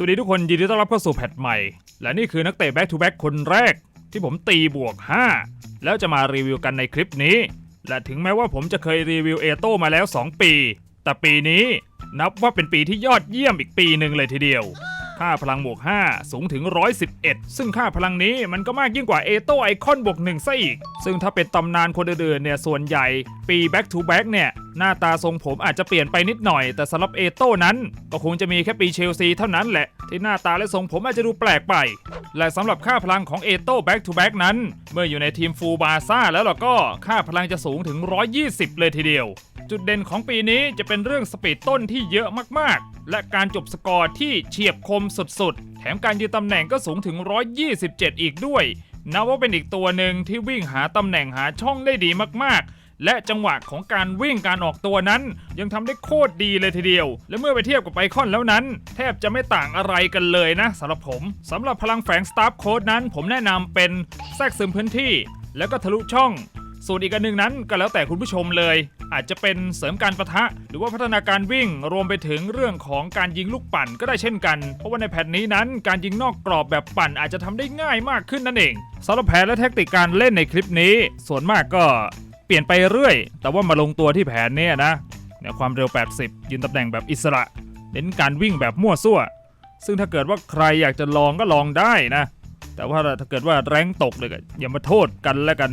สวัสดีทุกคนยินดีต้อนรับเข้าสู่แพทใหม่ และนี่คือนักเตะแบ็กทูแบ็กคนแรก ที่ผมตีบวก 5 แล้วจะมารีวิวกันในคลิปนี้ และถึงแม้ว่าผมจะเคยรีวิวเอโต้มาแล้ว 2 ปี แต่ปีนี้นับว่าเป็นปีที่ยอดเยี่ยมอีกปีหนึ่งเลยทีเดียว ค่าพลังบวก 5 สูงถึง 111 ซึ่งค่าพลังนี้มันก็มากยิ่งกว่าเอโต้ไอคอนบวก1ซะอีก ซึ่งถ้าเป็นตำนานคนอื่นเนี่ยส่วนใหญ่ ปี back to back เนี่ยหน้าตาทรงผมอาจจะเปลี่ยนไปนิดหน่อย แต่สำหรับเอโต้นั้น ก็คงจะมีแค่ปีเชลซีเท่านั้นแหละ ที่หน้าตาและทรงผมอาจจะดูแปลกไป และสำหรับค่าพลังของเอโต้ back to back นั้น เมื่ออยู่ในทีมฟูบาซ่าแล้วเราก็ค่าพลังจะสูงถึง 120 เลยทีเดียว จุดเด่นของปีนี้จะเป็นเรื่องสปีดต้นที่เยอะมากๆ และการจบสกอร์ที่เฉียบคมสุดๆ แถมการยืนตำแหน่งก็สูงถึง 127 อีกด้วย นับว่าเป็นอีกตัวหนึ่งที่วิ่งหาตำแหน่งหาช่องได้ดีมากๆและจังหวะของการวิ่งการออกตัวนั้น ยังทำได้โคตรดีเลยทีเดียว และเมื่อไปเทียบกับไอคอนแล้วนั้น แทบจะไม่ต่างอะไรกันเลยนะสำหรับผมสำหรับพลังแฝงสตาร์โค้ดนั้น ผมแนะนำเป็นแทรกซึมพื้นที่ แล้วก็ทะลุช่อง ส่วนอีกอันหนึ่งนั้นก็แล้วแต่คุณผู้ชมเลย อาจจะเป็นเสริมการประทะ หรือว่าพัฒนาการวิ่งรวมไปถึงเรื่องของการยิงลูกปั่นก็ได้เช่นกัน เพราะว่าในแผนนี้นั้น การยิงนอกกรอบแบบปั่นอาจจะทำได้ง่ายมากขึ้นนั่นเองสำหรับแผนและแทคติกการเล่นในคลิปนี้ ส่วนมากก็เปลี่ยนไปเรื่อย แต่ว่ามาลงตัวที่แผนเนี้นะเนี่ยความเร็ว 80 ยืนตำแหน่งแบบอิสระเน้นการวิ่งแบบมั่วซั่ว ซึ่งถ้าเกิดว่าใครอยากจะลองก็ลองได้นะ แต่ว่าถ้าเกิดว่าแรงตกเลยอย่ามาโทษกันแล้วกัน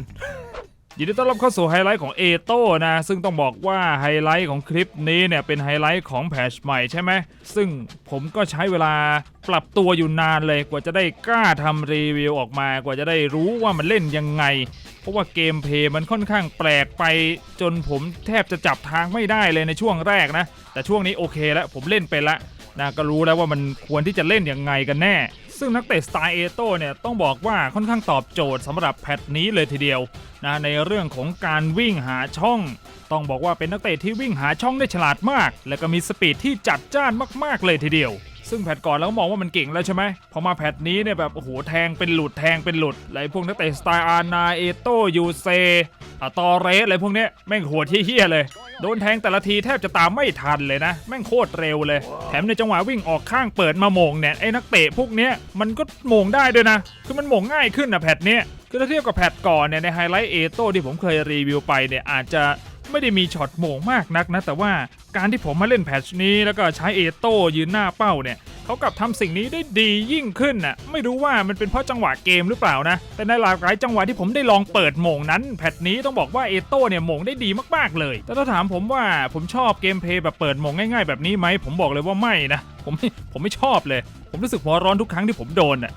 ยินดีต้อนรับเข้าสู่ไฮไลท์ของเอโต้นะ ซึ่งต้องบอกว่าไฮไลท์ของคลิปนี้เนี่ยเป็นไฮไลท์ของแพชใหม่ใช่ไหม ซึ่งผมก็ใช้เวลาปรับตัวอยู่นานเลยกว่าจะได้กล้าทำรีวิวออกมากว่าจะได้รู้ว่ามันเล่นยังไง เพราะว่าเกมเพลย์มันค่อนข้างแปลกไป จนผมแทบจะจับทางไม่ได้เลยในช่วงแรกนะ แต่ช่วงนี้โอเคแล้วผมเล่นไปละนะก็รู้แล้วว่ามันควรที่จะเล่นยังไงกันแน่ ซึ่งนักเตะสไตล์เอโต้เนี่ยต้องบอกว่าค่อนข้างตอบโจทย์สำหรับแพทนี้เลยทีเดียวนะในเรื่องของการวิ่งหาช่อง ต้องบอกว่าเป็นนักเตะที่วิ่งหาช่องได้ฉลาดมาก และก็มีสปีดที่จัดจ้านมากๆเลยทีเดียวซึ่งแพทก่อนเราก็มองว่ามันเก่งแล้วใช่ไหม พอมาแพทนี้เนี่ยแบบ โอ้โห แทงเป็นหลุดแทงเป็นหลุดอะไรพวกนักเตะสไตล์อานาเอโต้ยูเซ อะตอเรสอะไรพวกเนี้ยแม่งโหดเฮี้ยเลย โดนแทงแต่ละทีแทบจะตามไม่ทันเลยนะ แม่งโคตรเร็วเลย แถมในจังหวะวิ่งออกข้างเปิดมาโมงเนี่ยไอ้นักเตะพวกเนี้ยมันก็โมงได้ด้วยนะ คือมันโมงง่ายขึ้นนะแพทเนี้ยคือถ้าเทียบกับแพทก่อนเนี่ยในไฮไลท์เอโต้ที่ผมเคยรีวิวไปเนี่ยอาจจะ ไม่ได้มีช็อตโมงมากนักนะ แต่ว่าการที่ผมมาเล่นแพทช์นี้แล้วก็ใช้เอโต้ยืนหน้าเป้าเนี่ยเขากลับทำสิ่งนี้ได้ดียิ่งขึ้นน่ะไม่รู้ว่ามันเป็นเพราะจังหวะเกมหรือเปล่านะ แต่ในหลากหลายจังหวะที่ผมได้ลองเปิดโม่งนั้น แพทนี้ต้องบอกว่าเอโต้เนี่ยโม่งได้ดีมากๆเลย แต่ถ้าถามผมว่าผมชอบเกมเพย์แบบเปิดโม่งง่ายๆแบบนี้ไหมผมบอกเลยว่าไม่นะผมผมไม่ชอบเลย ผมรู้สึกหัวร้อนทุกครั้งที่ผมโดนอะ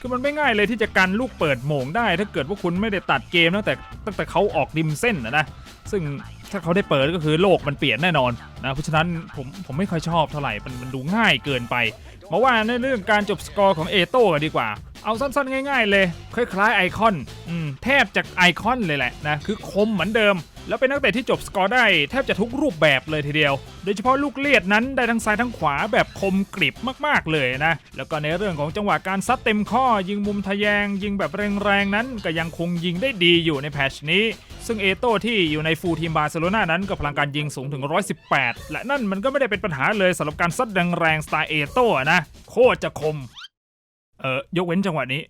คือมันไม่ง่ายเลยที่จะกันลูกเปิดโม่งได้ ถ้าเกิดว่าคุณไม่ได้ตัดเกมตั้งแต่ตั้งแต่เขาออกริมเส้นนะนะ ซึ่งถ้าเขาได้เปิดก็คือโลกมันเปลี่ยนแน่นอนนะเพราะฉะนั้นผมผมไม่ค่อยชอบเท่าไหร่มันมันดูง่ายเกินไปมาว่าในเรื่องการจบสกอร์ของเอโต้กันดีกว่า เอาสั้นๆ ง่าย ๆ เลย คล้ายๆไอคอนอืมแทบจากไอคอนเลยแหละนะคือคมเหมือนเดิม แล้วเป็นนักเตะที่จบสกอร์ได้แทบจะทุกรูปแบบเลยทีเดียว โดยเฉพาะลูกเลียดนั้นได้ทั้งซ้ายทั้งขวาแบบคมกริบมากๆเลยนะแล้วก็ในเรื่องของจังหวะการซัดเต็มข้อ ยิงมุมทะแยง ยิงแบบแรงๆนั้นก็ยังคงยิงได้ดีอยู่ในแพทชนี้ ซึ่งเอโต้ที่อยู่ในฟูลทีมบาร์เซโลนานั้นก็พลังการยิงสูงถึง 118 และนั่นมันก็ไม่ได้เป็นปัญหาเลยสำหรับการซัดแรงๆสไตล์เอโต้นะ โคตรจะคม เออยกเว้นจังหวะนี้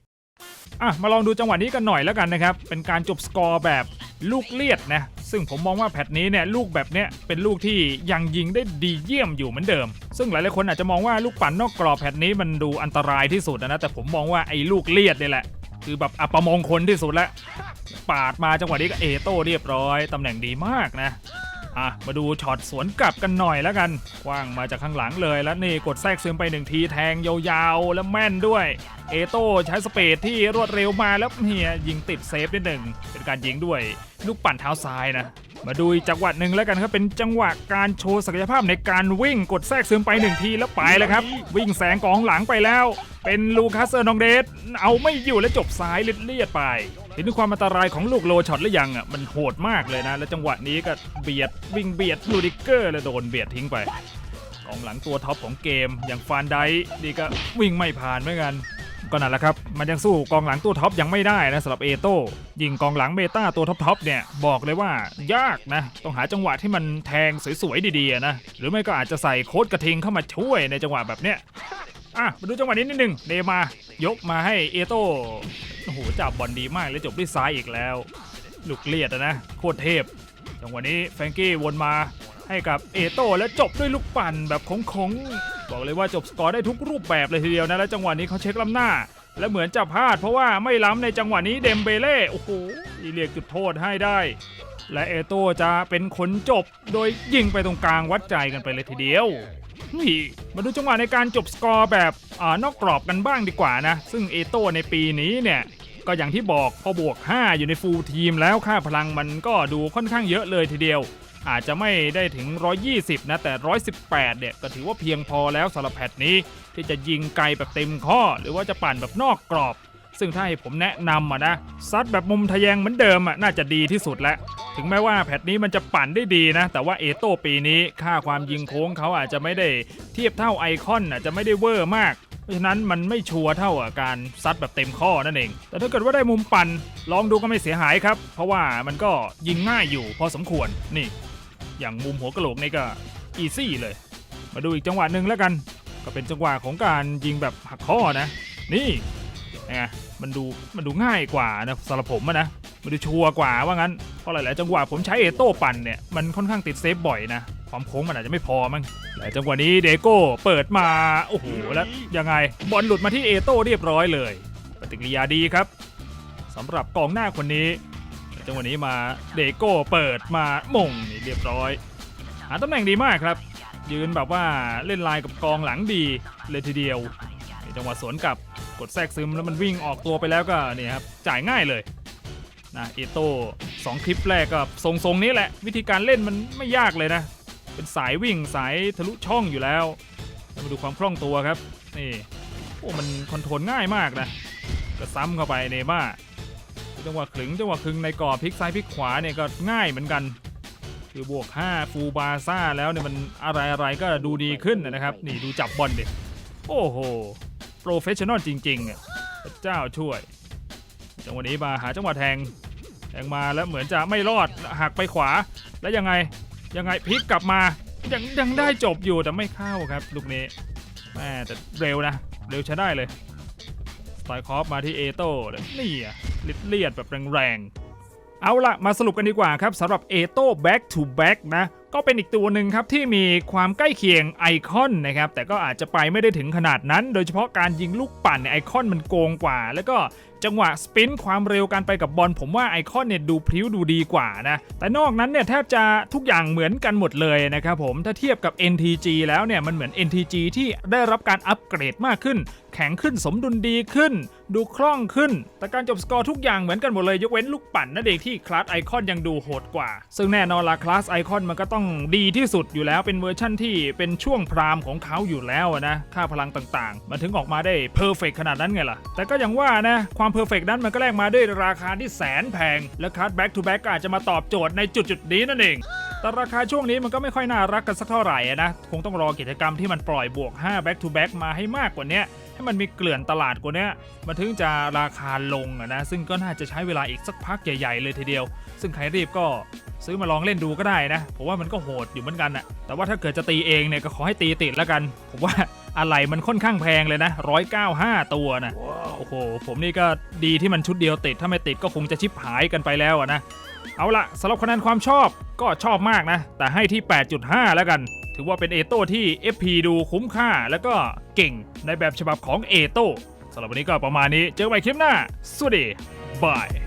อะมาลองดูจังหวะนี้กันหน่อยแล้วกันนะครับ เป็นการจบสกอร์แบบลูกเลียดนะ ซึ่งผมมองว่าแพทนี้เนี่ยลูกแบบเนี้ยเป็นลูกที่ยังยิงได้ดีเยี่ยมอยู่เหมือนเดิม ซึ่งหลายๆคนอาจจะมองว่าลูกปั่นนอกกรอบแพทนี้มันดูอันตรายที่สุดนะ แต่ผมมองว่าไอ้ลูกเลียดเนี่ยแหละ คือแบบอัปมงคลที่สุดแล้ว ปาดมาจังหวะนี้ก็เอโต้เรียบร้อยตำแหน่งดีมากนะอะมาดูช็อตสวนกลับกันหน่อยแล้วกันกว้างมาจากข้างหลังเลยแล้วนี่กดแทรกซึมไปหนึ่งทีแทงยาวๆ แล้วแม่นด้วย เอโต้ใช้สเปดที่รวดเร็วมาแล้วเฮียยิงติดเซฟนิดหนึ่งเป็นการยิงด้วยลูกปั่นเท้าซ้ายนะ มาดูอีกจังหวะหนึ่งแล้วกันครับเป็นจังหวะการโชว์ศักยภาพในการวิ่งกดแทรกซึมไปหนึ่งทีแล้วไปแล้วครับ วิ่งแสงกองหลังไปแล้ว เป็นลูคัสเซอร์นองเดสเอาไม่อยู่และจบซ้ายเลียดๆไปเห็นถึงความอันตรายของลูกโลช็อตหรือยังอะมันโหดมากเลยนะ แล้วจังหวะนี้ก็เบียดวิ่งเบียดลูดิเกอร์แล้วโดนเบียดทิ้งไปกองหลังตัวท็อปของเกมอย่างฟานไดนี่ก็วิ่งไม่ผ่านเหมือนกัน ก็นั่นแหละครับ มันยังสู้กองหลังตัวท็อปยังไม่ได้นะสำหรับเอโต้ยิงกองหลังเมตาตัวท็อปๆเนี่ยบอกเลยว่ายากนะ ต้องหาจังหวะที่มันแทงสวยๆดีๆนะหรือไม่ก็อาจจะใส่โค้ดกระทิงเข้ามาช่วยในจังหวะแบบเนี้ยอะมาดูจังหวะนี้นิดนึงเนมายกมาให้เอโต้โอ้โหจับบอลดีมากเลยจบด้วยซ้ายอีกแล้ว ลูกเลียดนะโคตรเทพจังหวะนี้แฟรงกี้วนมา ให้กับเอโต้แล้วจบด้วยลูกปั่นแบบของๆบอกเลยว่าจบสกอร์ได้ทุกรูปแบบเลยทีเดียวนะแล้วจังหวะนี้เขาเช็คล้ำหน้า และเหมือนจะพลาดเพราะว่าไม่ล้ำในจังหวะนี้เดมเบเล่โอ้โหเรียกจุดโทษให้ได้ และเอโต้จะเป็นคนจบโดยยิงไปตรงกลางวัดใจกันไปเลยทีเดียวนี่มาดูจังหวะในการจบสกอร์แบบอานอกกรอบกันบ้างดีกว่านะซึ่งเอโต้ในปีนี้เนี่ยก็อย่างที่บอกพอบวก 5 อยู่ในฟูลทีมแล้วค่าพลังมันก็ดูค่อนข้างเยอะเลยทีเดียว อาจจะไม่ได้ถึง 120 นะ แต่ 118 เนี่ย ก็ถือว่าเพียงพอแล้วสำหรับแพทนี้ที่จะยิงไกลแบบเต็มข้อ หรือว่าจะปั่นแบบนอกกรอบ ซึ่งถ้าให้ผมแนะนำอะนะซัดแบบมุมทะแยงเหมือนเดิมอะน่าจะดีที่สุดแล้ว ถึงแม้ว่าแพทนี้มันจะปั่นได้ดีนะ แต่ว่าเอโต้ปีนี้ค่าความยิงโค้งเขาอาจจะไม่ได้เทียบเท่าไอคอนอาจจะไม่ได้เวอร์มากเพราะฉะนั้นมันไม่ชัวร์เท่ากับการซัดแบบเต็มข้อนั่นเอง แต่ถ้าเกิดว่าได้มุมปั่นลองดูก็ไม่เสียหายครับ เพราะว่ามันก็ยิงง่ายอยู่พอสมควรนี่ อย่างมุมหัวกะโหลกนี่ก็อีซี่เลย มาดูอีกจังหวะหนึ่งแล้วกัน ก็เป็นจังหวะของการยิงแบบหักข้อนะ นี่ไงมันดูมันดูง่ายกว่านะสำหรับผมนะมันดูชัวร์กว่าว่างั้นเพราะหลายๆจังหวะผมใช้เอโต้ปั่นเนี่ยมันค่อนข้างติดเซฟบ่อยนะความโค้งมันอาจจะไม่พอมั้งแต่จังหวะนี้เดโก้เปิดมาโอ้โหแล้วยังไงบอลหลุดมาที่เอโต้เรียบร้อยเลยปฏิกิริยาดีครับสำหรับกองหน้าคนนี้ จังหวะนี้มาเดโก้เปิดมามงนี่เรียบร้อย หาตำแหน่งดีมากครับ ยืนแบบว่าเล่นลายกับกองหลังดีเลยทีเดียวจังหวะสวนกลับกดแทรกซึมแล้วมันวิ่งออกตัวไปแล้วก็เนี่ยครับจ่ายง่ายเลยนะเอโต้สองคลิปแรกก็ทรงๆนี้แหละ วิธีการเล่นมันไม่ยากเลยนะ เป็นสายวิ่งสายทะลุช่องอยู่แล้วแล้วมาดูความคล่องตัวครับนี่โอ้มันคอนโทรลง่ายมากนะก็ซ้ำเข้าไปเนม่า จังหวะขลึงจังหวะคลึงในกรอบพลิกซ้ายพลิกขวาเนี่ยก็ง่ายเหมือนกัน คือบวก 5 ฟูบาซ่าแล้วเนี่ยมันอะไรอะไรก็ดูดีขึ้นนะครับ นี่ดูจับบอลดิโอ้โหโปรเฟชชั่นอลจริงๆอะเจ้าช่วย จังหวะนี้มาหาจังหวะแทงแทงมาแล้วเหมือนจะไม่รอดหักไปขวา แล้วยังไงยังไงพลิกกลับมายังยังได้จบอยู่แต่ไม่เข้าครับลูกนี้แม่แต่เร็วนะ เร็วใช้ได้เลยสไตล์คอฟมาที่เอโต้เลยนี่อะ ลิดเลียดแบบแรงๆ เอาละมาสรุปกันดีกว่าครับสำหรับเอโต้แบ็กทูแบ็กนะก็เป็นอีกตัวหนึ่งครับที่มีความใกล้เคียงไอคอนนะครับแต่ก็อาจจะไปไม่ได้ถึงขนาดนั้น โดยเฉพาะการยิงลูกปั่นไอคอนมันโกงกว่า แล้วก็ จังหวะสปินความเร็วการไปกับบอลผมว่าไอคอนเนี่ยดูพริ้วดูดีกว่านะ แต่นอกนั้นเนี่ยแทบจะทุกอย่างเหมือนกันหมดเลยนะครับผมถ้าเทียบกับ NTG แล้วเนี่ยมันเหมือน NTG ที่ได้รับการอัปเกรดมากขึ้น แข็งขึ้นสมดุลดีขึ้น ดูคล่องขึ้น แต่การจบสกอร์ทุกอย่างเหมือนกันหมดเลยยกเว้นลูกปั่นนั่นเองที่คลาสไอคอนยังดูโหดกว่า ซึ่งแน่นอนละคลาสไอคอนมันก็ต้องดีที่สุดอยู่แล้วเป็นเวอร์ชั่นที่เป็นช่วงพรามของเขาอยู่แล้วนะค่าพลังต่างๆ มันถึงออกมาได้เพอร์เฟกขนาดนั้นไงล่ะแต่ก็ย่างว่านะความเพอร์เฟกนั้นมันก็แลกมาด้วยราคาที่แสนแพง และคัดแบ็กทูแบ็กก็อาจจะมาตอบโจทย์ในจุดจุดนี้นั่นเอง แต่ราคาช่วงนี้มันก็ไม่ค่อยน่ารักกันสักเท่าไหร่นะ คงต้องรอกิจกรรมที่มันปล่อยบวก5 back to back มาให้มากกว่านี้ให้มันมีเกลื่อนตลาดกว่าเนี้ยมันถึงจะราคาลงนะ ซึ่งก็น่าจะใช้เวลาอีกสักพักใหญ่ ๆ เลยทีเดียว ซึ่งใครรีบก็ซื้อมาลองเล่นดูก็ได้นะ ผมว่ามันก็โหดอยู่เหมือนกันอะแต่ว่าถ้าเกิดจะตีเองเนี่ยก็ขอให้ตีติดแล้วกัน ผมว่าอะไรมันค่อนข้างแพงเลยนะ195ตัวนะ โอ้โห ผมนี่ก็ดีที่มันชุดเดียวติด ถ้าไม่ติดก็คงจะชิบหายกันไปแล้วอะนะ เอาละสำหรับคะแนนความชอบก็ชอบมากนะ แต่ให้ที่ 8.5 แล้วกัน ถือว่าเป็นเอโต้ที่ FP ดูคุ้มค่าแล้วก็เก่งในแบบฉบับของเอโต้สำหรับวันนี้ก็ประมาณนี้ เจอกันใหม่คลิปหน้า สวัสดี บาย